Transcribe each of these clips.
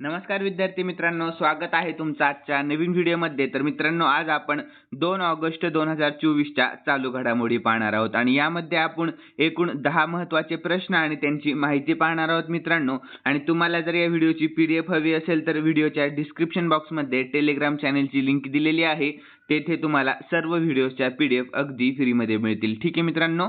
नमस्कार विद्यार्थी मित्रांनो स्वागत आहे तुमचं आजच्या नवीन व्हिडिओमध्ये. तर मित्रांनो आज आपण दोन ऑगस्ट दोन हजार चोवीसच्या चालू घडामोडी पाहणार आहोत. आणि यामध्ये आपण एकूण दहा महत्त्वाचे प्रश्न आणि त्यांची माहिती पाहणार आहोत मित्रांनो. आणि तुम्हाला जर या व्हिडिओची पी डी एफ हवी असेल तर व्हिडिओच्या डिस्क्रिप्शन बॉक्समध्ये टेलिग्राम चॅनलची लिंक दिलेली आहे. तेथे तुम्हाला सर्व व्हिडिओच्या पी डी एफ अगदी फ्रीमध्ये मिळतील. ठीक आहे मित्रांनो?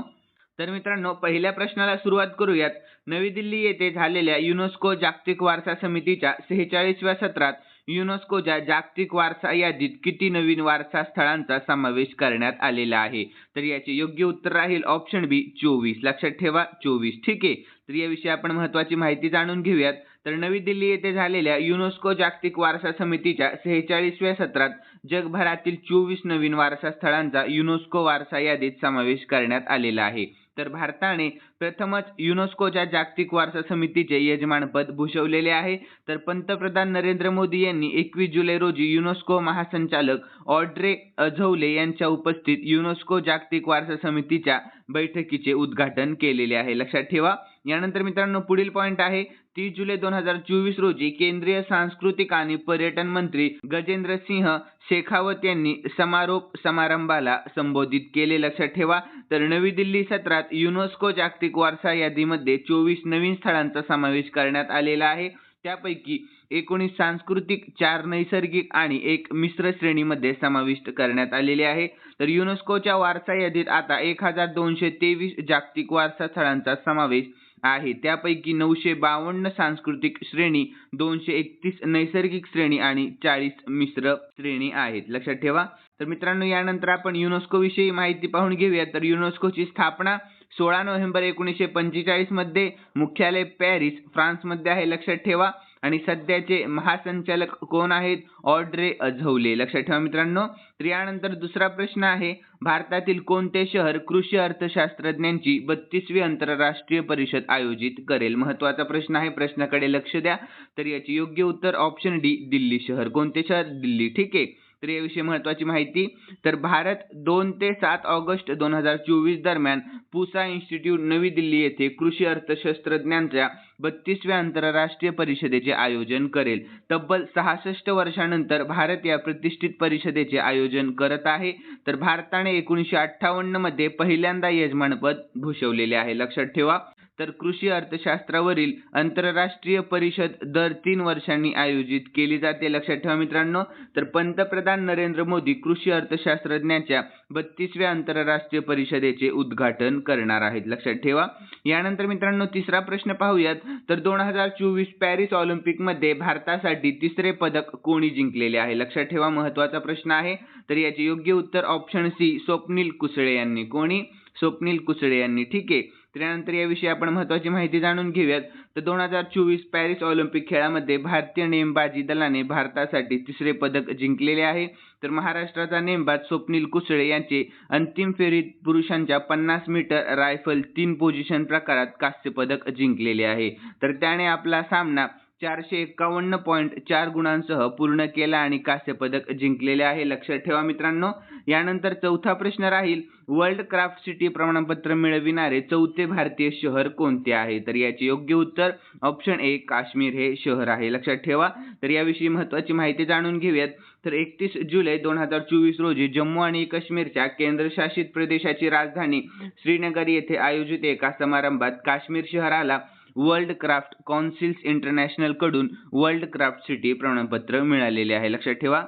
तर मित्रांनो पहिल्या प्रश्नाला सुरुवात करूयात. नवी दिल्ली येथे झालेल्या युनेस्को जागतिक वारसा समितीच्या सेहेचाळीसव्या सत्रात युनेस्कोच्या जागतिक वारसा यादीत किती नवीन वारसा स्थळांचा समावेश करण्यात आलेला आहे? तर याचे योग्य उत्तर राहील ऑप्शन बी चोवीस. लक्षात ठेवा चोवीस. ठीक आहे. तर याविषयी आपण महत्वाची माहिती जाणून घेऊयात. तर नवी दिल्ली येथे झालेल्या युनेस्को जागतिक वारसा समितीच्या सेहेचाळीसव्या सत्रात जगभरातील चोवीस नवीन वारसा स्थळांचा युनेस्को वारसा यादीत समावेश करण्यात आलेला आहे. तर भारताने प्रथमच युनेस्कोच्या जागतिक वारसा समितीचे यजमानपद भूषवलेले आहे. तर पंतप्रधान नरेंद्र मोदी यांनी एकवीस जुलै रोजी युनेस्को महासंचालक ऑड्रे अझौले यांच्या उपस्थित युनेस्को जागतिक वारसा समितीच्या बैठकीचे उद्घाटन केलेले आहे. लक्षात ठेवा. यानंतर मित्रांनो पुढील पॉईंट आहे. तीस जुलै दोन हजार चोवीस रोजी केंद्रीय सांस्कृतिक आणि पर्यटन मंत्री गजेंद्र सिंह शेखावत यांनी समारोप समारंभाला संबोधित केले. लक्षात ठेवा तर नवी दिल्ली सत्रात युनेस्को जागतिक वारसा यादीमध्ये चोवीस नवीन स्थळांचा समावेश करण्यात आलेला आहे. त्यापैकी एकोणीस सांस्कृतिक चार नैसर्गिक आणि एक मिश्र श्रेणीमध्ये समाविष्ट करण्यात आलेले आहे. तर युनेस्कोच्या वारसा यादीत आता एक हजार दोनशे तेवीस जागतिक वारसा स्थळांचा समावेश आहे. त्यापैकी नऊशे बावन्न सांस्कृतिक श्रेणी दोनशे एकतीस नैसर्गिक श्रेणी आणि चाळीस मिश्र श्रेणी आहेत. लक्षात ठेवा. तर मित्रांनो यानंतर आपण युनेस्को विषयी माहिती पाहून घेऊया. तर युनेस्कोची स्थापना सोळा नोव्हेंबर एकोणीसशे पंचेचाळीसमध्ये मुख्यालय पॅरिस फ्रान्समध्ये आहे. लक्षात ठेवा. आणि सध्याचे महासंचालक कोण आहेत? Audrey Azoulay. लक्षात ठेवा मित्रांनो तर यानंतर दुसरा प्रश्न आहे भारतातील कोणते शहर कृषी अर्थशास्त्रज्ञांची बत्तीसवी आंतरराष्ट्रीय परिषद आयोजित करेल? महत्त्वाचा प्रश्न आहे प्रश्नाकडे लक्ष द्या. तर याचे योग्य उत्तर ऑप्शन डी दिल्ली शहर. कोणते शहर? दिल्ली. ठीक आहे. तर याविषयी महत्वाची माहिती. तर भारत दोन ते सात ऑगस्ट दोन हजार चोवीस दरम्यान पुसा इन्स्टिट्यूट नवी दिल्ली येथे कृषी अर्थशास्त्रज्ञांच्या बत्तीसव्या आंतरराष्ट्रीय परिषदेचे आयोजन करेल. तब्बल सहासष्ट वर्षानंतर भारत या प्रतिष्ठित परिषदेचे आयोजन करत आहे. तर भारताने एकोणीसशे अठ्ठावन्नमध्ये पहिल्यांदा यजमानपद भूषवलेले आहे. लक्षात ठेवा. तर कृषी अर्थशास्त्रावरील आंतरराष्ट्रीय परिषद दर तीन वर्षांनी आयोजित केली जाते. लक्षात ठेवा मित्रांनो तर पंतप्रधान नरेंद्र मोदी कृषी अर्थशास्त्रज्ञांच्या बत्तीसव्या आंतरराष्ट्रीय परिषदेचे उद्घाटन करणार आहेत. लक्षात ठेवा. यानंतर मित्रांनो तिसरा प्रश्न पाहूयात. तर दोन हजार चोवीस पॅरिस ऑलिम्पिकमध्ये भारतासाठी तिसरे पदक कोणी जिंकलेले आहे? लक्षात ठेवा महत्त्वाचा प्रश्न आहे. तर याचे योग्य उत्तर ऑप्शन सी स्वप्नील कुसळे यांनी. कोणी? स्वप्नील कुसळे यांनी. ठीक आहे. त्यानंतर याविषयी आपण महत्वाची माहिती जाणून घेऊयात. तर दोन हजार चोवीस पॅरिस ऑलिम्पिक खेळामध्ये भारतीय नेमबाजी दलाने भारतासाठी तिसरे पदक जिंकलेले आहे. तर महाराष्ट्राचा नेमबाज स्वप्नील कुसळे यांचे अंतिम फेरीत पुरुषांच्या पन्नास मीटर रायफल तीन पोझिशन प्रकारात कांस्य पदक जिंकलेले आहे. तर त्याने आपला सामना चारशे एकावन्न पॉईंट चार गुणांसह पूर्ण केला आणि कांस्य पदक जिंकलेले आहे. लक्षात ठेवा मित्रांनो यानंतर चौथा प्रश्न राहील. वर्ल्ड क्राफ्ट सिटी प्रमाणपत्र मिळविणारे चौथे भारतीय शहर कोणते आहे? तर याचे योग्य उत्तर ऑप्शन ए काश्मीर हे शहर आहे. लक्षात ठेवा. तर याविषयी महत्वाची माहिती जाणून घेऊयात. तर एकतीस जुलै दोन हजार चोवीस रोजी जम्मू आणि काश्मीरच्या केंद्रशासित प्रदेशाची राजधानी श्रीनगर येथे आयोजित एका समारंभात काश्मीर शहराला वर्ल्ड क्राफ्ट कौन्सिल्स इंटरनॅशनलकडून वर्ल्ड क्राफ्ट सिटी प्रमाणपत्र मिळालेले आहे. लक्षात ठेवा.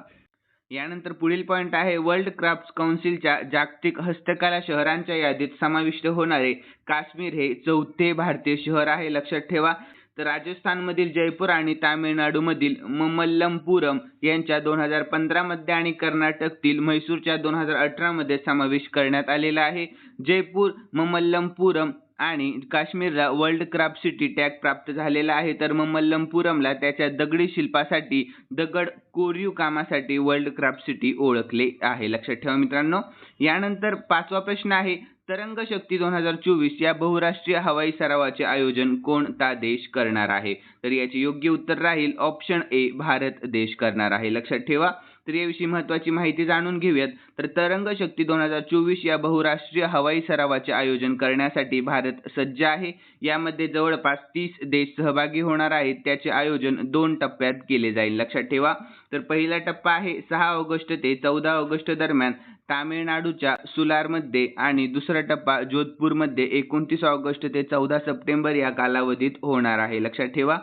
यानंतर पुढील पॉईंट आहे. वर्ल्ड क्राफ्ट कौन्सिलच्या जागतिक हस्तकला शहरांच्या यादीत समाविष्ट होणारे काश्मीर हे चौथे भारतीय शहर आहे. लक्षात ठेवा. तर राजस्थानमधील जयपूर आणि तामिळनाडूमधील ममल्लमपुरम यांच्या दोन हजार पंधरामध्ये आणि कर्नाटकतील म्हैसूरच्या दोन हजार अठरामध्ये समावेश करण्यात आलेला आहे. जयपूर ममल्लमपुरम आणि काश्मीरला वर्ल्ड क्राफ्ट सिटी टॅग प्राप्त झालेला आहे. तर ममल्लमपुरमला त्याच्या दगडी शिल्पासाठी दगड कोरीव कामासाठी वर्ल्ड क्राफ्ट सिटी ओळखले आहे. लक्षात ठेवा मित्रांनो. यानंतर पाचवा प्रश्न आहे तरंग शक्ती दोन हजार चोवीस या बहुराष्ट्रीय हवाई सरावाचे आयोजन कोणता देश करणार आहे? तर याचे योग्य उत्तर राहील ऑप्शन ए भारत देश करणार आहे. लक्षात ठेवा. तर महत्त्वाची माहिती जाणून घेऊयात. तर तरंग शक्ती दोन हजार चोवीस या बहुराष्ट्रीय हवाई सरावाचे आयोजन करण्यासाठी भारत सज्ज आहे. यामध्ये जवळपास तीस देश सहभागी होणार आहेत. त्याचे आयोजन दोन टप्प्यात केले जाईल. लक्षात ठेवा. तर पहिला टप्पा आहे सहा ऑगस्ट ते चौदा ऑगस्ट दरम्यान तामिळनाडूच्या सुलारमध्ये आणि दुसरा टप्पा जोधपूरमध्ये एकोणतीस ऑगस्ट ते चौदा सप्टेंबर या कालावधीत होणार आहे. लक्षात ठेवा.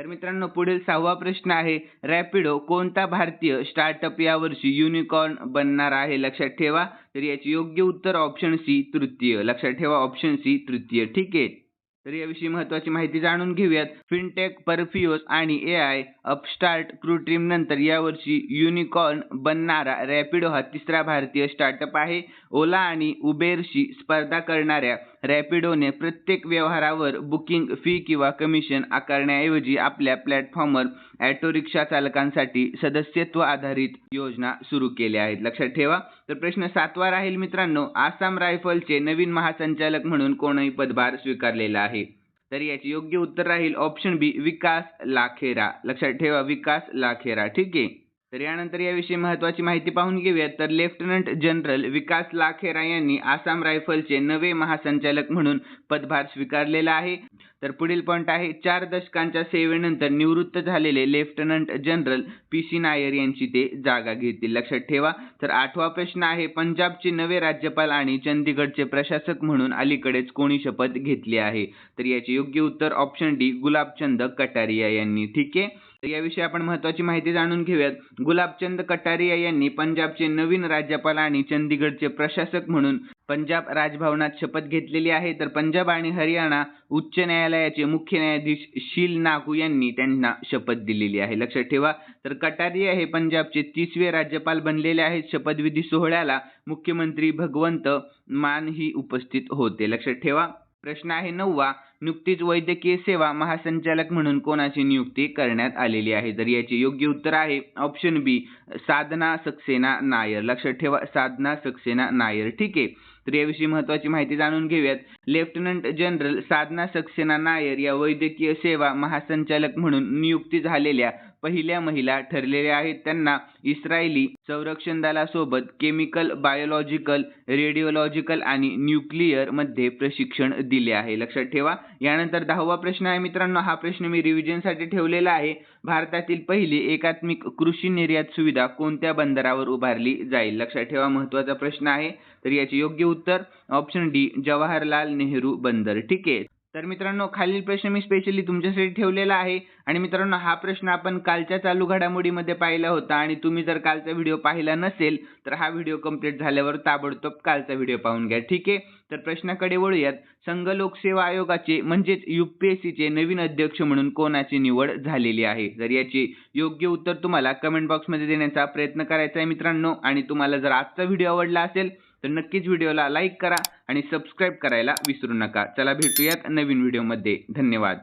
तर मित्रांनो पुढील सहावा प्रश्न आहे रॅपिडो कोणता भारतीय स्टार्टअप यावर्षी युनिकॉर्न बनणार आहे? लक्षात ठेवा. तर याचे योग्य उत्तर ऑप्शन सी तृतीय. लक्षात ठेवा ऑप्शन सी तृतीय. ठीक आहे? तर याविषयी महत्त्वाची माहिती जाणून घेऊयात. फिनटेक परफिओस आणि ए आय अपस्टार्ट क्रुट्रीम नंतर यावर्षी युनिकॉर्न बनणारा रॅपिडो हा तिसरा भारतीय स्टार्टअप आहे. ओला आणि उबेरशी स्पर्धा करणाऱ्या रॅपिडोने प्रत्येक व्यवहारावर बुकिंग फी किंवा कमिशन आकारण्याऐवजी आपल्या प्लॅटफॉर्मवर ॲटो रिक्षा चालकांसाठी सदस्यत्व आधारित योजना सुरू केल्या आहेत. लक्षात ठेवा. तर प्रश्न सातवा राहील मित्रांनो. आसाम रायफलचे नवीन महासंचालक म्हणून कोणही पदभार स्वीकारलेला आहे? तर याचे योग्य उत्तर राहील ऑप्शन बी विकास लाखेरा. लक्षात ठेवा विकास लाखेरा. ठीक आहे? तर यानंतर याविषयी महत्त्वाची माहिती पाहून घेऊयात. तर लेफ्टनंट जनरल विकास लाखेरा यांनी आसाम रायफलचे नवे महासंचालक म्हणून पदभार स्वीकारलेला आहे. तर पुढील पॉईंट आहे चार दशकांच्या सेवेनंतर निवृत्त झालेले lieutenant general P C Nair यांची ते जागा घेतील. लक्षात ठेवा तर आठवा प्रश्न आहे पंजाबचे नवे राज्यपाल आणि चंदीगडचे प्रशासक म्हणून अलीकडेच कोणी शपथ घेतली आहे? तर याचे योग्य उत्तर ऑप्शन डी गुलाबचंद कटारिया यांनी. ठीक आहे? याविषयी आपण महत्वाची माहिती जाणून घेऊयात. गुलाबचंद कटारिया यांनी पंजाबचे नवीन राज्यपाल आणि चंदीगडचे प्रशासक म्हणून पंजाब राजभवनात शपथ घेतलेली आहे. तर पंजाब आणि हरियाणा उच्च न्यायालयाचे मुख्य न्यायाधीश शील नागू यांनी त्यांना शपथ दिलेली आहे. लक्षात ठेवा तर कटारिया हे पंजाबचे तीसवे राज्यपाल बनलेले आहेत. शपथविधी सोहळ्याला मुख्यमंत्री भगवंत मान ही उपस्थित होते. लक्षात ठेवा प्रश्न आहे नववा. नुकतीच वैद्यकीय सेवा महासंचालक म्हणून कोणाची नियुक्ती करण्यात आलेली आहे? तर याचे योग्य उत्तर आहे ऑप्शन बी साधना सक्सेना नायर. लक्षात ठेवा साधना सक्सेना नायर. ठीक आहे. तर याविषयी महत्त्वाची माहिती जाणून घेऊयात. लेफ्टनंट जनरल साधना सक्सेना नायर या वैद्यकीय सेवा महासंचालक म्हणून नियुक्ती झालेल्या पहिल्या महिला ठरलेल्या आहेत. त्यांना इस्रायली संरक्षण दलासोबत केमिकल बायोलॉजिकल रेडिओलॉजिकल आणि न्यूक्लिअरमध्ये प्रशिक्षण दिले आहे. लक्षात ठेवा यानंतर दहावा प्रश्न आहे मित्रांनो. हा प्रश्न मी रिव्हिजनसाठी ठेवलेला आहे. भारतातील पहिली एकात्मिक कृषी निर्यात सुविधा कोणत्या बंदरावर उभारली जाईल? लक्षात ठेवा महत्त्वाचा प्रश्न आहे. तर याचे योग्य उत्तर ऑप्शन डी जवाहरलाल नेहरू बंदर. ठीक आहे. तर मित्रांनो खालील प्रश्न मी स्पेशली तुमच्यासाठी ठेवलेला आहे. आणि मित्रांनो हा प्रश्न आपण कालच्या चालू घडामोडीमध्ये पाहिला होता. आणि तुम्ही जर कालचा व्हिडिओ पाहिला नसेल तर हा व्हिडिओ कंप्लीट झाल्यावर ताबडतोब कालचा व्हिडिओ पाहून घ्या. ठीक आहे? तर प्रश्नाकडे वळूयात. संघ लोकसेवा आयोगाचे म्हणजेच युपीएससीचे नवीन अध्यक्ष म्हणून कोणाची निवड झालेली आहे? तर याचे योग्य उत्तर तुम्हाला कमेंट बॉक्समध्ये देण्याचा प्रयत्न करायचा आहे मित्रांनो. आणि तुम्हाला जर आजचा व्हिडिओ आवडला असेल तर नक्कीच व्हिडिओला लाईक करा आणि सबस्क्राईब करायला विसरू नका. चला भेटूयात नवीन व्हिडिओमध्ये. धन्यवाद.